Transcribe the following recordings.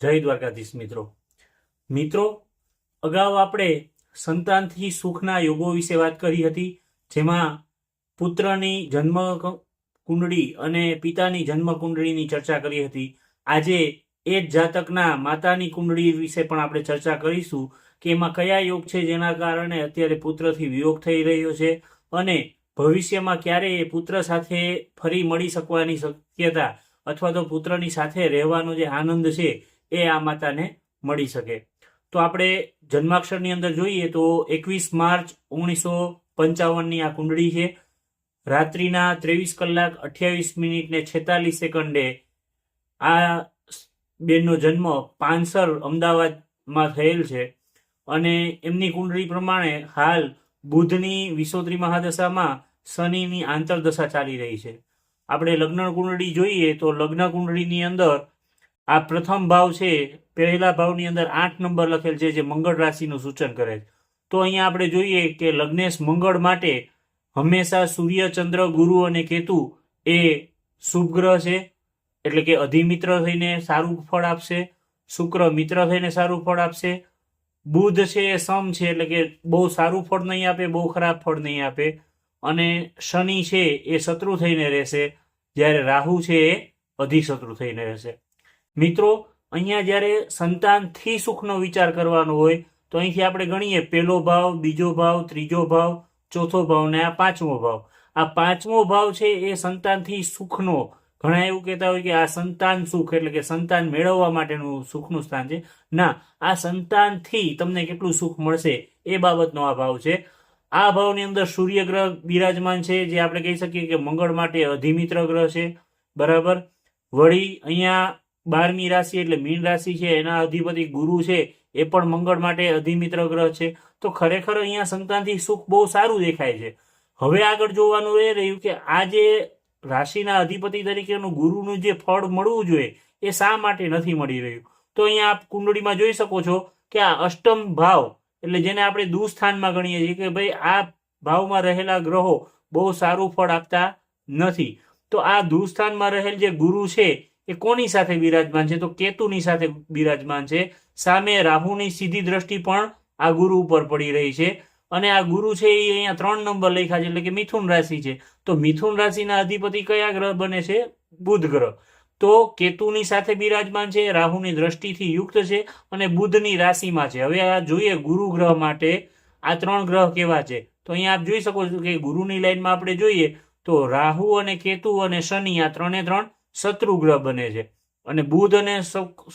જય દ્વારકાધીશ મિત્રો. મિત્રો, અગાઉ આપણે સંતાનથી સુખના યોગો વિશે વાત કરી હતી, જેમાં પુત્રની જન્મ કુંડળી અને પિતાની જન્મ કુંડળીની ચર્ચા કરી હતી. આજે એ જ જાતકના માતાની કુંડળી વિશે પણ આપણે ચર્ચા કરીશું કે એમાં કયા યોગ છે જેના કારણે અત્યારે પુત્રથી વિયોગ થઈ રહ્યો છે અને ભવિષ્યમાં ક્યારે એ પુત્ર સાથે ફરી મળી શકવાની શક્યતા અથવા તો પુત્રની સાથે રહેવાનો જે આનંદ છે એ આ માતાને મળી શકે. તો આપણે જન્માક્ષરની અંદર જોઈએ તો એકવીસ માર્ચ ઓગણીસો પંચાવનની આ કુંડળી છે. રાત્રિના ત્રેવીસ કલાક અઠ્યાવીસ મિનિટ ને છેતાલીસ સેકન્ડે આ બેનનો જન્મ પાનસર અમદાવાદમાં થયેલ છે. અને એમની કુંડળી પ્રમાણે હાલ બુધની વિસોત્રી મહાદશામાં શનિની આંતરદશા ચાલી રહી છે. આપણે લગ્ન કુંડળી જોઈએ તો લગ્ન કુંડળીની અંદર આ પ્રથમ ભાવ છે, પહેલા ભાવની અંદર આઠ નંબર લખેલ છે જે મંગળ રાશિનું સૂચન કરે છે. તો અહીંયા આપણે જોઈએ કે લગ્નેશ મંગળ માટે હંમેશા સૂર્ય, ચંદ્ર, ગુરુ અને કેતુ એ શુભ ગ્રહ છે. એટલે કે અધિમિત્ર થઈને સારું ફળ આપશે, શુક્ર મિત્ર થઈને સારું ફળ આપશે. બુધ છે એ સમ છે, એટલે કે બહુ સારું ફળ નહીં આપે, બહુ ખરાબ ફળ નહીં આપે. અને શનિ છે, એ શત્રુ થઈને રહેશે. જ્યારે રાહુ છે, એ અધિશત્રુ થઈને રહેશે. મિત્રો, અહીંયા જ્યારે સંતાનથી સુખનો વિચાર કરવાનો હોય, તો અહીંથી આપણે ગણીએ, પહેલો ભાવ, બીજો ભાવ, ત્રીજો ભાવ, ચોથો ભાવ ને આ પાંચમો ભાવ. આ પાંચમો ભાવ છે એ સંતાનથી સુખનો. ઘણા એવું કહેતા હોય કે આ સંતાન સુખ એટલે કે સંતાન મેળવવા માટેનું સુખનું સ્થાન છે. ના, આ સંતાનથી તમને કેટલું સુખ મળશે એ બાબતનો આ ભાવ છે. આ ભાવની અંદર સૂર્ય ગ્રહ બિરાજમાન છે, જે આપણે કહી શકીએ કે મંગળ માટે અધિમિત્ર ગ્રહ છે. બરાબર? વળી અહીંયા બારમી રાશિ એટલે મીન રાશિ છે, એના અધિપતિ ગુરુ છે, એ પણ મંગળ માટે અધિમિત્ર ગ્રહ છે. તો ખરેખર અહીંયા સંક્રાંતિ સુખ બહુ સારું દેખાય છે. હવે આગળ જોવાનું એ રહ્યું કે આ જે રાશિના અધિપતિ તરીકેનું ગુરુનું જે ફળ મળવું જોઈએ, એ શા માટે નથી મળી રહ્યું? તો અહીંયા આપ કુંડળીમાં જોઈ શકો છો કે આ અષ્ટમ ભાવ એટલે જેને આપણે દુસ્થાનમાં ગણીએ છીએ કે ભાઈ આ ભાવમાં રહેલા ગ્રહો બહુ સારું ફળ આપતા નથી. તો આ દુસ્થાનમાં રહેલ જે ગુરુ છે એ કોની સાથે બિરાજમાન છે? તો કેતુની સાથે બિરાજમાન છે. સામે રાહુની સીધી દ્રષ્ટિ પણ આ ગુરુ ઉપર પડી રહી છે. અને આ ગુરુ છે એ અહીંયા ત્રણ નંબર લખ્યા છે, એટલે કે મિથુન રાશિ છે. તો મિથુન રાશિના અધિપતિ કયા ગ્રહ બને છે? બુધ ગ્રહ. તો કેતુની સાથે બિરાજમાન છે, રાહુની દ્રષ્ટિથી યુક્ત છે અને બુધની રાશિમાં છે. હવે આ જોઈએ ગુરુ ગ્રહ માટે આ ત્રણ ગ્રહ કેવા છે. તો અહીંયા આપ જોઈ શકો છો કે ગુરુની લાઈનમાં આપણે જોઈએ તો રાહુ અને કેતુ અને શનિ આ ત્રણે ત્રણ શત્રુ ગ્રહ બને છે. અને બુધ અને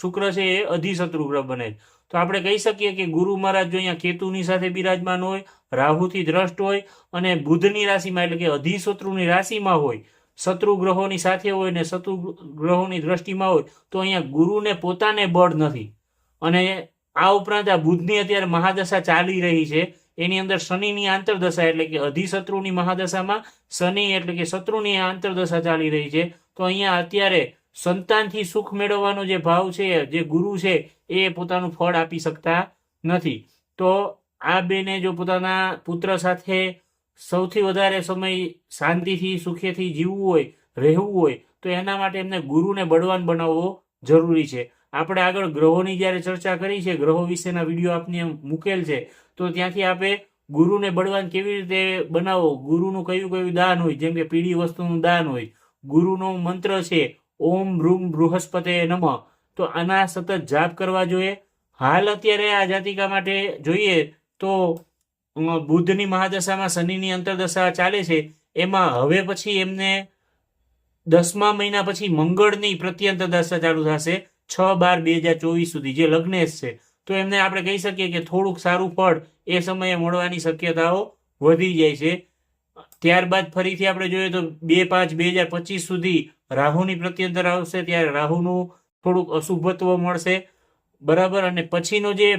શુક્ર છે એ અધિશત્રુ ગ્રહ બને છે. તો આપણે કહી શકીએ કે ગુરુ મહારાજ જો અહીંયા કેતુની સાથે બિરાજમાન હોય, રાહુથી દ્રષ્ટ હોય અને બુધની રાશિમાં એટલે કે અધિશત્રુની રાશિમાં હોય શત્રુ ગ્રહોની સાથે હોય ને શત્રુ ગ્રહોની દ્રષ્ટિમાં હોય, તો અહીંયા ગુરુને પોતાને બળ નથી. અને આ ઉપરાંત આ બુધની અત્યારે મહાદશા ચાલી રહી છે. એની અંદર શનિની આંતરદશા એટલે કે અધિશત્રુની મહાદશામાં શનિ એટલે કે શત્રુની આંતરદશા ચાલી રહી છે. તો અહીંયા અત્યારે સંતાનથી સુખ મેળવવાનો જે ભાવ છે, જે ગુરુ છે, એ પોતાનું ફળ આપી શકતા નથી. તો આ બેને જો પોતાના પુત્ર સાથે સૌથી વધારે સમય શાંતિથી, સુખેથી જીવવું હોય, રહેવું હોય, તો એના માટે એમને ગુરુને બળવાન બનાવવો જરૂરી છે. આપણે આગળ ગ્રહોની જ્યારે ચર્ચા કરી છે, ગ્રહો વિશેના વીડિયો આપને મૂકેલ છે, તો ત્યાંથી આપણે ગુરુને બળવાન કેવી રીતે બનાવવો? ગુરુનું કયું કયું દાન હોય? જેમ કે પીળી વસ્તુનું દાન હોય ગુરુનો મંત્ર છે, ઓમ ભ્રૂમ બૃહસ્પતે નમ. તો આના સતત જાપ કરવા જોઈએ. હાલ અત્યારે આ જાતિકા માટે જોઈએ તો બુદ્ધની મહાદશામાં શનિની અંતરદશા ચાલે છે. એમાં હવે પછી એમને દસમા મહિના પછી મંગળની પ્રત્યંત દશા ચાલુ થશે, છ બાર બે હજાર ચોવીસ સુધી, જે લગ્નેશ છે. તો એમને આપણે કહી શકીએ કે થોડુંક સારું ફળ એ સમયે મળવાની શક્યતાઓ વધી જાય છે. ત્યારબાદ ફરીથી આપણે જોઈએ તો બે પાંચ બે હજાર પચીસ સુધી રાહુની પ્રત્યંતર આવશે, ત્યારે રાહુનું થોડુંક અશુભત્વ મળશે. બરાબર? અને પછીનો જે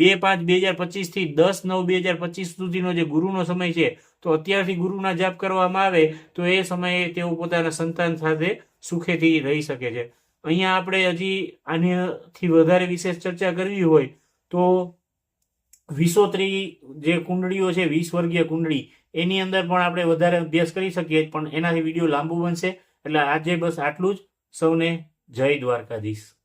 બે પાંચ બે હજાર પચીસથી દસ નવ બે હજાર પચીસ સુધીનો જે ગુરુનો સમય છે, તો અત્યારથી ગુરુના જાપ કરવામાં આવે, તો એ સમયે તેઓ પોતાના સંતાન સાથે સુખેથી રહી શકે છે. અહીંયા આપણે હજી આનાથી વધારે વિશેષ ચર્ચા કરવી હોય, તો વિસોત્રી જે કુંડળીઓ છે, વીસ વર્ગીય કુંડળી, એની અંદર પણ આપણે વધારે અભ્યાસ કરી શકીએ, પણ એનાથી વીડિયો લાંબુ બનશે. એટલે આજે બસ આટલું જ. સૌને જય દ્વારકાધીશ.